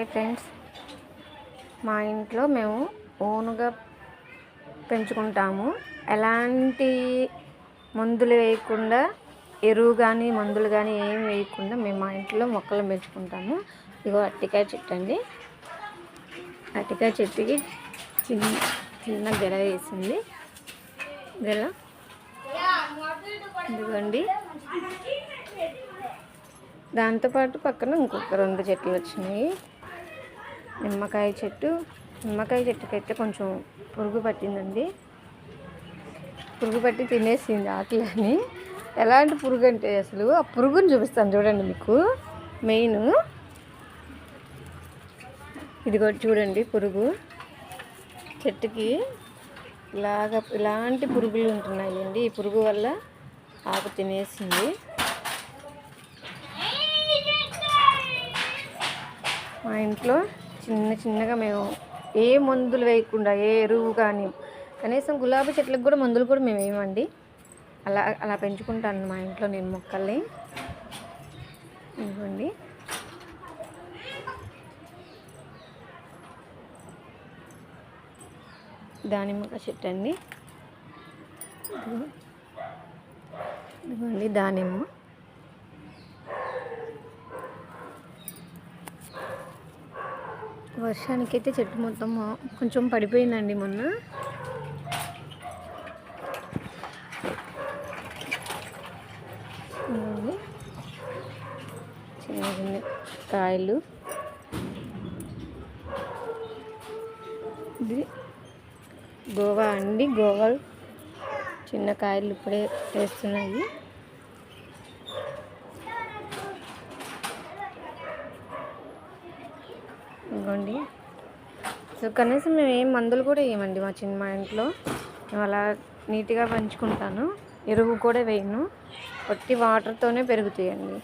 Hi friends. మా ఇంట్లో మేము ఓనుగా పెంచుకుంటాము. ఎలాంటి మందులు వేయకుండా ఎరువు కానీ మందులు కానీ ఏం వేయకుండా మేము మా ఇంట్లో మొక్కలు పెంచుకుంటాము. ఇగో అట్టికాయ చెట్టు అండి. అట్టికాయ చెట్టుకి చిన్న చిన్న గెల వేసింది. గెల? ఇదిగోండి. దాంతోపాటు పక్కన ఇంకొక రెండు చెట్లు వచ్చినాయి. నిమ్మకాయ చెట్టు. నిమ్మకాయ చెట్టుకైతే కొంచెం పురుగు పట్టిందండి. పురుగు పట్టి తినేసింది ఆకులని. ఎలాంటి పురుగు అంటే అసలు ఆ పురుగుని చూపిస్తాను చూడండి మీకు. మెయిన్. ఇది కూడా చూడండి పురుగు. చెట్టుకి ఇలాగ ఇలాంటి పురుగులు ఉంటున్నాయండి ఈ పురుగు వల్ల ఆకు తినేసింది. మా ఇంట్లో చిన్న చిన్నగా మేము ఏ మందులు వేయకుండా ఏ ఎరువు కానీ కనీసం గులాబీ చెట్లకు కూడా మందులు కూడా మేము వేయమండి. అలా అలా పెంచుకుంటాను మా ఇంట్లో నేను మొక్కల్ని. ఇవ్వండి దానిమ్మ చెట్టు అండి. ఇదిగోండి దానిమ్మ. వర్షానికైతే చెట్టు మొత్తం కొంచెం పడిపోయిందండి మొన్న. చిన్న చిన్న కాయలు. ఇది గోవా అండి గోవా. చిన్న కాయలు ఇప్పుడే వేస్తున్నాయి. ఇదిగోండి. సో కనీసం మేము ఏం మందులు కూడా వేయమండి మా చిన్న మా ఇంట్లో. మేము అలా నీట్గా పెంచుకుంటాను. ఎరువు కూడా వేయను. ఒట్టి వాటర్తోనే పెరుగుతాయండి.